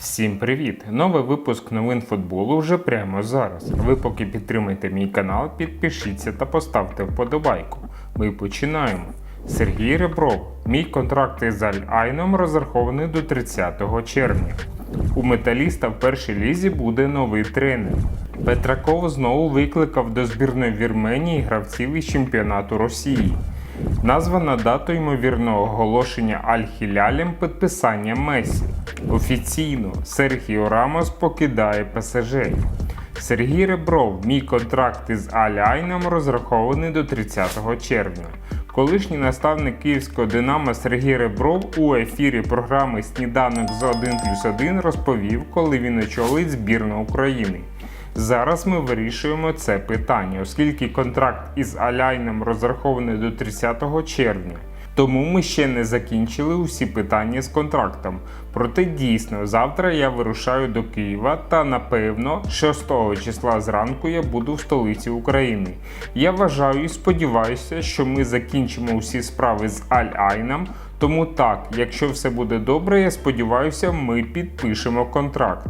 Всім привіт! Новий випуск новин футболу вже прямо зараз. Ви поки підтримайте мій канал, підпишіться та поставте вподобайку. Ми починаємо. Сергій Ребров. Мій контракт із Аль-Айном розрахований до 30 червня. У металіста в першій лізі буде новий тренер. Петраков знову викликав до збірної Вірменії гравців із чемпіонату Росії. Названа дата ймовірного оголошення Аль-Хілялем підписання Месі. Офіційно Серхіо Рамос покидає ПСЖ. Сергій Ребров, мій контракт із Аль-Айном розрахований до 30 червня. Колишній наставник київського Динамо Сергій Ребров у ефірі програми Сніданок з 1 плюс 1 розповів, коли він очолить збірну України. Зараз ми вирішуємо це питання, оскільки контракт із Аляйном розрахований до 30 червня. Тому ми ще не закінчили усі питання з контрактом. Проте дійсно завтра я вирушаю до Києва та напевно 6 числа зранку я буду в столиці України. Я вважаю і сподіваюся, що ми закінчимо усі справи з Аль-Айном. Тому так, якщо все буде добре, я сподіваюся, ми підпишемо контракт.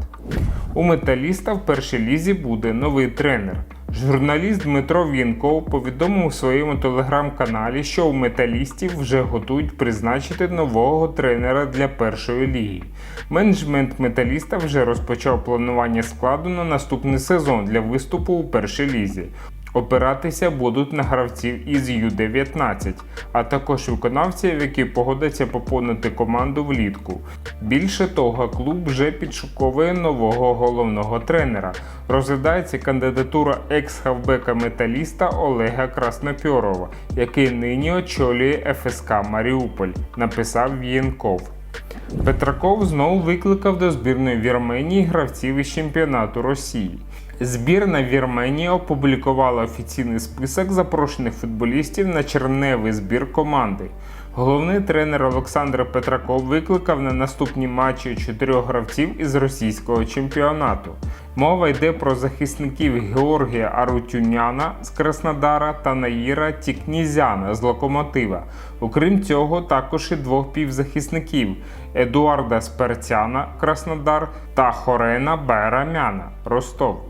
У металіста в першій лізі буде новий тренер. Журналіст Дмитро Вінков повідомив у своєму телеграм-каналі, що у металістів вже готують призначити нового тренера для першої ліги. Менеджмент металіста вже розпочав планування складу на наступний сезон для виступу у першій лізі. Опиратися будуть на гравців із Ю-19, а також виконавців, які погодяться поповнити команду влітку. Більше того, клуб вже підшуковує нового головного тренера. Розглядається кандидатура екс-хавбека металіста Олега Краснопьорова, який нині очолює ФСК Маріуполь, написав В'єнков. Петраков знову викликав до збірної Вірменії гравців із чемпіонату Росії. Збірна Вірменії опублікувала офіційний список запрошених футболістів на черневий збір команди. Головний тренер Олександр Петраков викликав на наступні матчі чотирьох гравців із російського чемпіонату. Мова йде про захисників Георгія Арутюняна з Краснодара та Наїра Тікнізяна з Локомотива. Окрім цього, також і двох півзахисників Едуарда Сперцяна Краснодар та Хорена Байрамяна Ростов.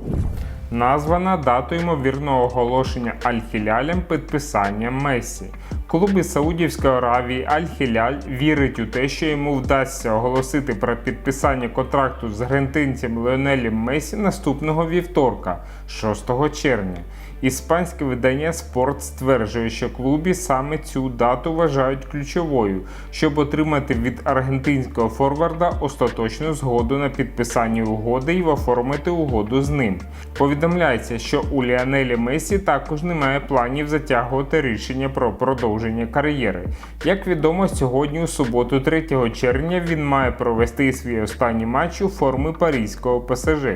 Названа дату ймовірного оголошення Аль-Хілялем підписання Месі. Клуб із Саудівської Аравії Аль-Хіляль вірить у те, що йому вдасться оголосити про підписання контракту з аргентинцем Леонелем Месі наступного вівторка, 6 червня. Іспанське видання Спорт стверджує, що клубі саме цю дату вважають ключовою, щоб отримати від аргентинського форварда остаточну згоду на підписання угоди і оформити угоду з ним. Повідомляється, що у Ліанелі Месі також немає планів затягувати рішення про продовження кар'єри. Як відомо, сьогодні, у суботу, 3 червня, він має провести свій останній матч у формі паризького ПСЖ.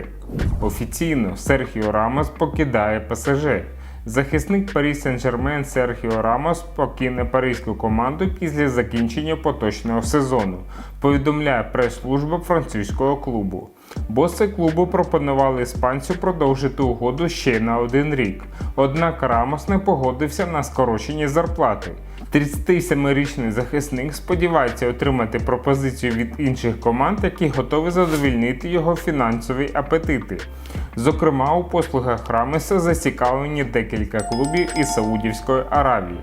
Офіційно Серхіо Рамос покидає ПСЖ. Захисник Парі Сен-Жермен Серхіо Рамос покине паризьку команду після закінчення поточного сезону, повідомляє прес-служба французького клубу. Боси клубу пропонували іспанцю продовжити угоду ще на один рік. Однак Рамос не погодився на скорочення зарплати. 37-річний захисник сподівається отримати пропозицію від інших команд, які готові задовільнити його фінансові апетити. Зокрема, у послугах Рамеса зацікавлені декілька клубів із Саудівської Аравії.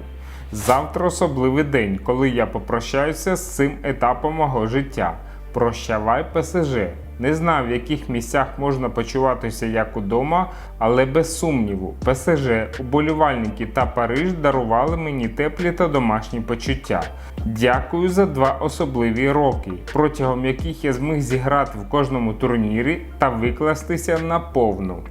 Завтра особливий день, коли я попрощаюся з цим етапом мого життя. Прощавай ПСЖ. Не знав, в яких місцях можна почуватися як удома, але без сумніву, ПСЖ, уболівальники та Париж дарували мені теплі та домашні почуття. Дякую за два особливі роки, протягом яких я зміг зіграти в кожному турнірі та викластися на повну.